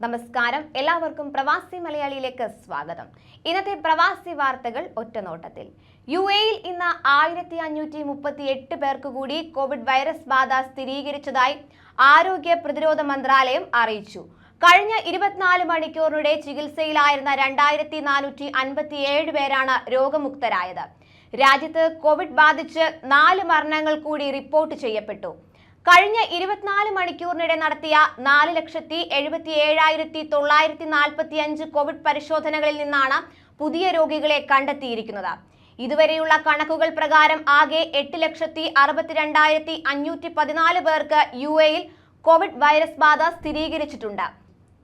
നമസ്കാരം. എല്ലാവർക്കും പ്രവാസി മലയാളിയിലേക്ക് സ്വാഗതം. ഇന്നത്തെ പ്രവാസി വാർത്തകൾ ഒറ്റനോട്ടത്തിൽ. യു എയിൽ ഇന്ന് ആയിരത്തി അഞ്ഞൂറ്റി മുപ്പത്തി എട്ട് പേർക്ക് കൂടി കോവിഡ് വൈറസ് ബാധ സ്ഥിരീകരിച്ചതായി ആരോഗ്യ പ്രതിരോധ മന്ത്രാലയം അറിയിച്ചു. കഴിഞ്ഞ ഇരുപത്തിനാല് മണിക്കൂറിനിടെ ചികിത്സയിലായിരുന്ന രണ്ടായിരത്തി നാനൂറ്റി അൻപത്തി ഏഴ് പേരാണ് രോഗമുക്തരായത്. രാജ്യത്ത് കോവിഡ് ബാധിച്ച് നാല് മരണങ്ങൾ കൂടി റിപ്പോർട്ട് ചെയ്യപ്പെട്ടു. കഴിഞ്ഞ ഇരുപത്തിനാല് മണിക്കൂറിനിടെ നടത്തിയ നാല് ലക്ഷത്തി എഴുപത്തി ഏഴായിരത്തി തൊള്ളായിരത്തി നാൽപ്പത്തി അഞ്ച് കോവിഡ് പരിശോധനകളിൽ നിന്നാണ് പുതിയ രോഗികളെ കണ്ടെത്തിയിരിക്കുന്നത്. ഇതുവരെയുള്ള കണക്കുകൾ പ്രകാരം ആകെ എട്ട് ലക്ഷത്തി അറുപത്തിരണ്ടായിരത്തി അഞ്ഞൂറ്റി പതിനാല് പേർക്ക് യു എയിൽ കോവിഡ് വൈറസ് ബാധ സ്ഥിരീകരിച്ചിട്ടുണ്ട്.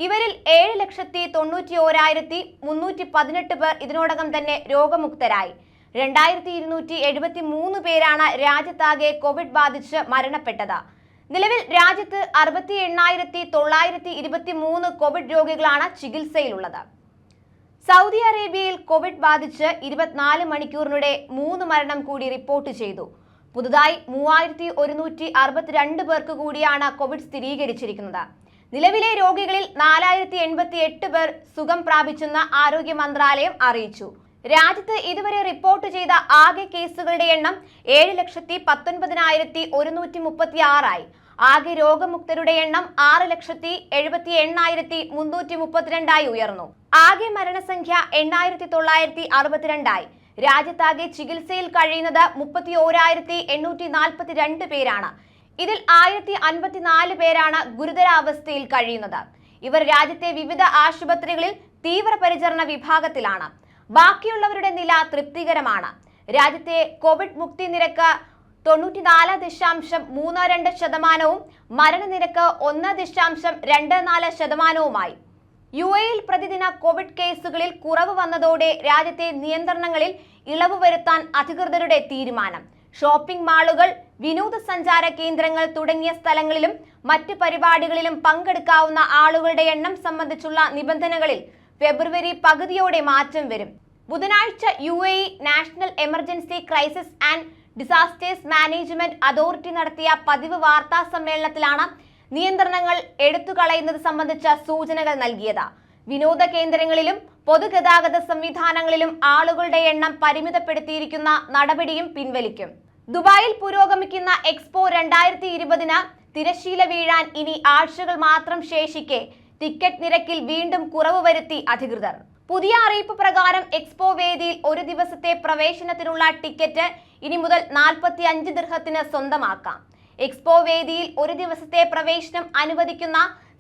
ഇവരിൽ ഏഴ് ലക്ഷത്തി തൊണ്ണൂറ്റി ഓരായിരത്തി മുന്നൂറ്റി പതിനെട്ട് പേർ ഇതിനോടകം തന്നെ രോഗമുക്തരായി. രണ്ടായിരത്തി ഇരുന്നൂറ്റി എഴുപത്തി മൂന്ന് പേരാണ് രാജ്യത്താകെ കോവിഡ് ബാധിച്ച് മരണപ്പെട്ടത്. നിലവിൽ രാജ്യത്ത് അറുപത്തി എണ്ണായിരത്തി തൊള്ളായിരത്തി ഇരുപത്തി മൂന്ന് കോവിഡ് രോഗികളാണ് ചികിത്സയിലുള്ളത്. സൗദി അറേബ്യയിൽ കോവിഡ് ബാധിച്ച് ഇരുപത്തിനാല് മണിക്കൂറിനിടെ മൂന്ന് മരണം കൂടി റിപ്പോർട്ട് ചെയ്തു. പുതുതായി മൂവായിരത്തി ഒരുന്നൂറ്റി അറുപത്തിരണ്ട് പേർക്ക് കൂടിയാണ് കോവിഡ് സ്ഥിരീകരിച്ചിരിക്കുന്നത്. നിലവിലെ രോഗികളിൽ നാലായിരത്തി എൺപത്തി എട്ട് പേർ സുഖം പ്രാപിച്ചെന്ന് ആരോഗ്യ മന്ത്രാലയം അറിയിച്ചു. രാജ്യത്ത് ഇതുവരെ റിപ്പോർട്ട് ചെയ്ത ആകെ കേസുകളുടെ എണ്ണം ഏഴ് ലക്ഷത്തി പത്തൊൻപതിനായിരത്തി ഒരുന്നൂറ്റി മുപ്പത്തി ആറായി ആകെ രോഗമുക്തരുടെ എണ്ണം ആറ് ലക്ഷത്തി എഴുപത്തി എണ്ണായിരത്തി മുന്നൂറ്റി മുപ്പത്തിരണ്ടായി ഉയർന്നു. ആകെ മരണസംഖ്യ എണ്ണായിരത്തി തൊള്ളായിരത്തി അറുപത്തിരണ്ടായി. രാജ്യത്താകെ ചികിത്സയിൽ കഴിയുന്നത് മുപ്പത്തി ഓരായിരത്തി എണ്ണൂറ്റി നാൽപ്പത്തി രണ്ട് പേരാണ്. ഇതിൽ ആയിരത്തി അൻപത്തിനാല് പേരാണ് ഗുരുതരാവസ്ഥയിൽ കഴിയുന്നത്. ഇവർ രാജ്യത്തെ വിവിധ ആശുപത്രികളിൽ തീവ്രപരിചരണ വിഭാഗത്തിലാണ്. ബാക്കിയുള്ളവരുടെ നില തൃപ്തികരമാണ്. രാജ്യത്തെ കോവിഡ് മുക്തി നിരക്ക് തൊണ്ണൂറ്റിനാല് ദശാംശം മൂന്ന് രണ്ട് ശതമാനവും മരണനിരക്ക് ഒന്ന് ദശാംശം രണ്ട് നാല് ശതമാനവുമായി. യു എയിൽ പ്രതിദിന കോവിഡ് കേസുകളിൽ കുറവ് വന്നതോടെ രാജ്യത്തെ നിയന്ത്രണങ്ങളിൽ ഇളവ് വരുത്താൻ അധികൃതരുടെ തീരുമാനം. ഷോപ്പിംഗ് മാളുകൾ വിനോദസഞ്ചാര കേന്ദ്രങ്ങൾ തുടങ്ങിയ സ്ഥലങ്ങളിലും മറ്റ് പരിപാടികളിലും പങ്കെടുക്കാവുന്ന ആളുകളുടെ എണ്ണം സംബന്ധിച്ചുള്ള നിബന്ധനകളിൽ ഫെബ്രുവരി പകുതിയോടെ മാറ്റം വരും. ബുധനാഴ്ച U A national emergency crisis and disasters management authority നടത്തിയ പതിവ് വാർത്താ സമ്മേളനത്തിലാണ് നിയന്ത്രണങ്ങൾ എടുത്തുകളയുന്നത് സംബന്ധിച്ച സൂചനകൾ നൽകിയത്. വിനോദ കേന്ദ്രങ്ങളിലും പൊതുഗതാഗത സംവിധാനങ്ങളിലും ആളുകളുടെ എണ്ണം പരിമിതപ്പെടുത്തിയിരിക്കുന്ന നടപടിയും പിൻവലിക്കും. ദുബായിൽ പുരോഗമിക്കുന്ന എക്സ്പോ രണ്ടായിരത്തി ഇരുപതിന് തിരശീല വീഴാൻ ഇനി ആഴ്ചകൾ മാത്രം ശേഷിക്കെ ടിക്കറ്റ് നിരക്കിൽ വീണ്ടും കുറവ് വരുത്തി അധികൃതർ. പുതിയ അറിയിപ്പ് പ്രകാരം എക്സ്പോ വേദിയിൽ ഒരു ദിവസത്തെ പ്രവേശനത്തിനുള്ള ടിക്കറ്റ് ഇനി മുതൽ നാൽപ്പത്തി അഞ്ച് ദൃഹത്തിന് സ്വന്തമാക്കാം. എക്സ്പോ വേദിയിൽ ഒരു ദിവസത്തെ പ്രവേശനം അനുവദിക്കുന്ന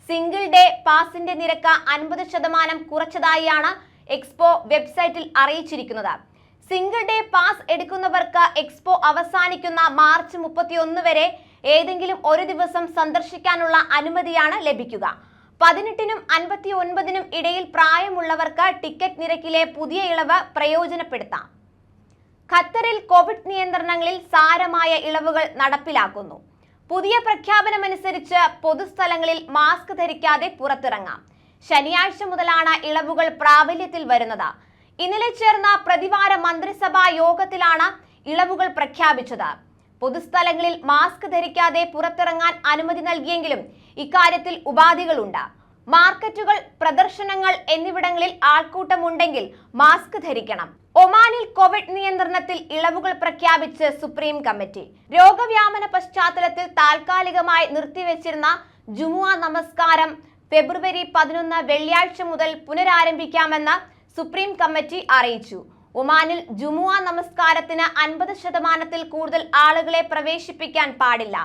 സിംഗിൾ ഡേ പാസിന്റെ നിരക്ക് അൻപത് ശതമാനം കുറച്ചതായാണ് എക്സ്പോ വെബ്സൈറ്റിൽ അറിയിച്ചിരിക്കുന്നത്. സിംഗിൾ ഡേ പാസ് എടുക്കുന്നവർക്ക് എക്സ്പോ അവസാനിക്കുന്ന മാർച്ച് മുപ്പത്തിയൊന്ന് വരെ ഏതെങ്കിലും ഒരു ദിവസം സന്ദർശിക്കാനുള്ള അനുമതിയാണ് ലഭിക്കുക. പതിനെട്ടിനും അൻപത്തി ഒൻപതിനും ഇടയിൽ പ്രായമുള്ളവർക്ക് ടിക്കറ്റ് നിരക്കിലെ പുതിയ ഇളവ് പ്രയോജനപ്പെടുത്താം. ഖത്തറിൽ കോവിഡ് നിയന്ത്രണങ്ങളിൽ സാരമായ ഇളവുകൾ നടപ്പിലാക്കുന്നു. പുതിയ പ്രഖ്യാപനമനുസരിച്ച് പൊതുസ്ഥലങ്ങളിൽ മാസ്ക് ധരിക്കാതെ പുറത്തിറങ്ങാം. ശനിയാഴ്ച മുതലാണ് ഇളവുകൾ പ്രാബല്യത്തിൽ വരുന്നത്. ഇന്നലെ ചേർന്ന പ്രതിവാര മന്ത്രിസഭാ യോഗത്തിലാണ് ഇളവുകൾ പ്രഖ്യാപിച്ചത്. പൊതുസ്ഥലങ്ങളിൽ മാസ്ക് ധരിക്കാതെ പുറത്തിറങ്ങാൻ അനുമതി നൽകിയെങ്കിലും ഇക്കാര്യത്തിൽ ഉപാധികളുണ്ട്. മാർക്കറ്റുകൾ പ്രദർശനങ്ങൾ എന്നിവിടങ്ങളിൽ ആൾക്കൂട്ടമുണ്ടെങ്കിൽ മാസ്ക് ധരിക്കണം. ഒമാനിൽ കോവിഡ് നിയന്ത്രണത്തിൽ ഇളവുകൾ പ്രഖ്യാപിച്ച് സുപ്രീം കമ്മിറ്റി. രോഗവ്യാപന പശ്ചാത്തലത്തിൽ താൽക്കാലികമായി നിർത്തിവെച്ചിരുന്ന ജുമുഅ നമസ്കാരം ഫെബ്രുവരി പതിനൊന്ന് വെള്ളിയാഴ്ച മുതൽ പുനരാരംഭിക്കാമെന്ന് സുപ്രീം കമ്മിറ്റി അറിയിച്ചു. ഒമാനിൽ ജുമുഅ നമസ്കാരത്തിന് അൻപത് ശതമാനത്തിൽ കൂടുതൽ ആളുകളെ പ്രവേശിപ്പിക്കാൻ പാടില്ല.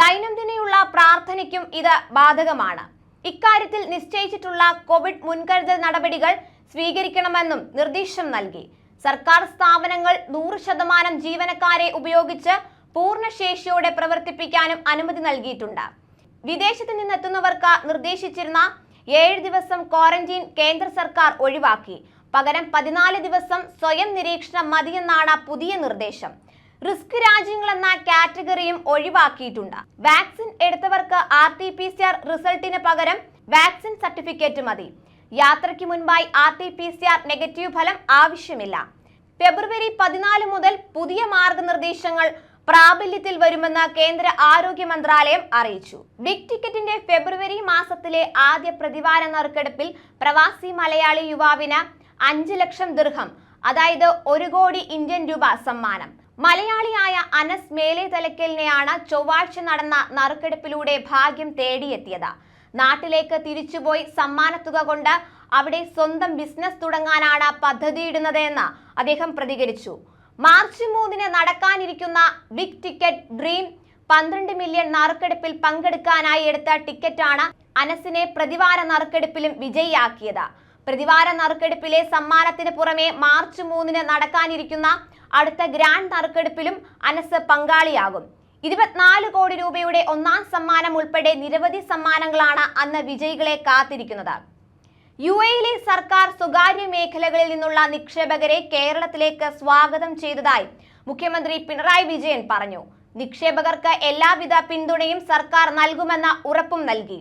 ദൈനംദിനയുള്ള പ്രാർത്ഥനയ്ക്കും ഇത് ബാധകമാണ്. ഇക്കാര്യത്തിൽ നിശ്ചയിച്ചിട്ടുള്ള കോവിഡ് മുൻകരുതൽ നടപടികൾ സ്വീകരിക്കണമെന്നും നിർദ്ദേശം നൽകി. സർക്കാർ സ്ഥാപനങ്ങൾ നൂറ് ശതമാനം ജീവനക്കാരെ ഉപയോഗിച്ച് പൂർണശേഷിയോടെ പ്രവർത്തിപ്പിക്കാനും അനുമതി നൽകിയിട്ടുണ്ട്. വിദേശത്ത് നിന്നെത്തുന്നവർക്ക് നിർദ്ദേശിച്ചിരുന്ന ഏഴ് ദിവസം ക്വാറന്റീൻ കേന്ദ്ര സർക്കാർ ഒഴിവാക്കി. പകരം പതിനാല് ദിവസം സ്വയം നിരീക്ഷണം മതിയെന്നാണ് പുതിയ നിർദ്ദേശം. റിസ്ക് രാജ്യങ്ങൾ എന്ന കാറ്റഗറിയും ഒഴിവാക്കിയിട്ടുണ്ട്. Vaccine എടുത്തവർക്ക് R T P C R റിസൾട്ടിന് പകരം വാക്സിൻ സർട്ടിഫിക്കറ്റ് മതി. യാത്രയ്ക്ക് മുൻപായി R T P C R negative ഫലം ആവശ്യമില്ല. ഫെബ്രുവരി പതിനാല് മുതൽ പുതിയ മാർഗനിർദ്ദേശങ്ങൾ പ്രാബല്യത്തിൽ വരുമെന്ന് കേന്ദ്ര ആരോഗ്യ മന്ത്രാലയം അറിയിച്ചു. ബിഗ് ടിക്കറ്റിന്റെ ഫെബ്രുവരി മാസത്തിലെ ആദ്യ പ്രതിവാര നറുക്കെടുപ്പിൽ പ്രവാസി മലയാളി യുവാവിന് അഞ്ച് ലക്ഷം ദീർഘം അതായത് ഒരു കോടി ഇന്ത്യൻ രൂപ സമ്മാനം. മലയാളിയായ അനസ് മേലെ തലക്കലിനെയാണ് ചൊവ്വാഴ്ച നടന്ന നറുക്കെടുപ്പിലൂടെ ഭാഗ്യം തേടിയെത്തിയത്. നാട്ടിലേക്ക് തിരിച്ചുപോയി സമ്മാനത്തുക കൊണ്ട് അവിടെ സ്വന്തം ബിസിനസ് തുടങ്ങാനാണ് പദ്ധതിയിടുന്നതെന്ന് അദ്ദേഹം പ്രതികരിച്ചു. മാർച്ച് മൂന്നിന് നടക്കാനിരിക്കുന്ന ബിഗ് ടിക്കറ്റ് ഡ്രീം പന്ത്രണ്ട് മില്യൺ നറുക്കെടുപ്പിൽ പങ്കെടുക്കാനായി എടുത്ത ടിക്കറ്റാണ് അനസിനെ പ്രതിവാര നറുക്കെടുപ്പിലും വിജയിയാക്കിയത്. പ്രതിവാര നറുക്കെടുപ്പിലെ സമ്മാനത്തിന് പുറമെ മാർച്ച് മൂന്നിന് നടക്കാനിരിക്കുന്ന അടുത്ത ഗ്രാൻഡ് നറുക്കെടുപ്പിലും അനസ് പങ്കാളിയാകും. ഇരുപത്തിനാല് കോടി രൂപയുടെ ഒന്നാം സമ്മാനം ഉൾപ്പെടെ നിരവധി സമ്മാനങ്ങളാണ് അന്ന് വിജയികളെ കാത്തിരിക്കുന്നത്. യു എയിലെ സർക്കാർ സ്വകാര്യ മേഖലകളിൽ നിന്നുള്ള നിക്ഷേപകരെ കേരളത്തിലേക്ക് സ്വാഗതം ചെയ്തതായി മുഖ്യമന്ത്രി പിണറായി വിജയൻ പറഞ്ഞു. നിക്ഷേപകർക്ക് എല്ലാവിധ പിന്തുണയും സർക്കാർ നൽകുമെന്ന ഉറപ്പും നൽകി.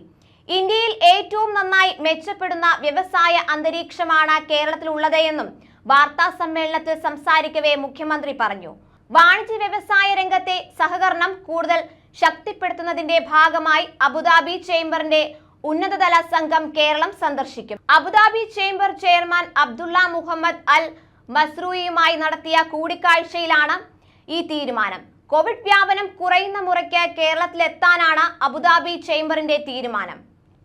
ഇന്ത്യയിൽ ഏറ്റവും നന്നായി മെച്ചപ്പെടുന്ന വ്യവസായ അന്തരീക്ഷമാണ് കേരളത്തിലുള്ളത് എന്നും വാർത്താ സമ്മേളനത്തിൽ സംസാരിക്കവേ മുഖ്യമന്ത്രി പറഞ്ഞു. വാണിജ്യ വ്യവസായ രംഗത്തെ സഹകരണം കൂടുതൽ ശക്തിപ്പെടുത്തുന്നതിന്റെ ഭാഗമായി അബുദാബി ചേംബറിന്റെ ഉന്നതതല സംഘം കേരളം സന്ദർശിക്കും. Abu Dhabi chamber chairman Abdullah Mohammed Al മസ്രൂയിയുമായി നടത്തിയ കൂടിക്കാഴ്ചയിലാണ് ഈ തീരുമാനം. കോവിഡ് വ്യാപനം കുറയുന്ന മുറയ്ക്ക് കേരളത്തിലെത്താനാണ് അബുദാബി ചേംബറിന്റെ തീരുമാനം.